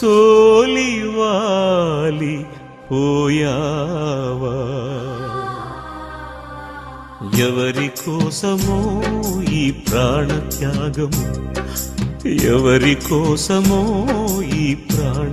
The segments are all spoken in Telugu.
సోలివాలి పోయావా? ఎవరి కోసమో ఈ ప్రాణత్యాగము? ఎవరి కోసమో ఈ ప్రాణ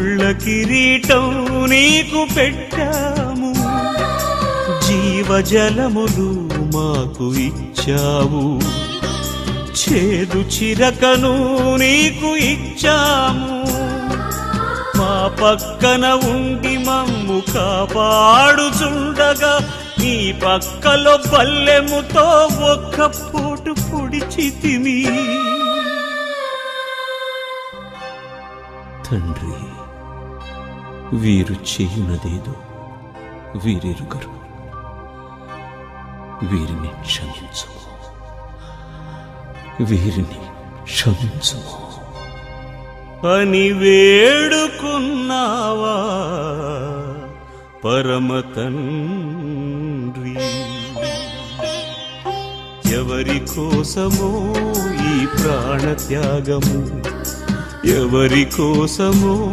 ముళ్ళ కిరీటం నీకు పెట్టాము. జీవజలములు మాకు ఇచ్చావు. చేదు చిరకను నీకు ఇచ్చాము. మా పక్కన ఉండి మమ్ము కాపాడుచుండగా నీ పక్కలో బల్లెముతో ఒక్క పూటు పొడిచి తిని. తండ్రి వీరు చేయునదేదో వీరెరుగరు. వీరిని క్షమించుము. వీరిని క్షమించుము. అని వేడుకున్నావా? పరమతండ్రి. ఎవరి కోసమో ఈ ప్రాణ త్యాగము ఎవరి కోసమో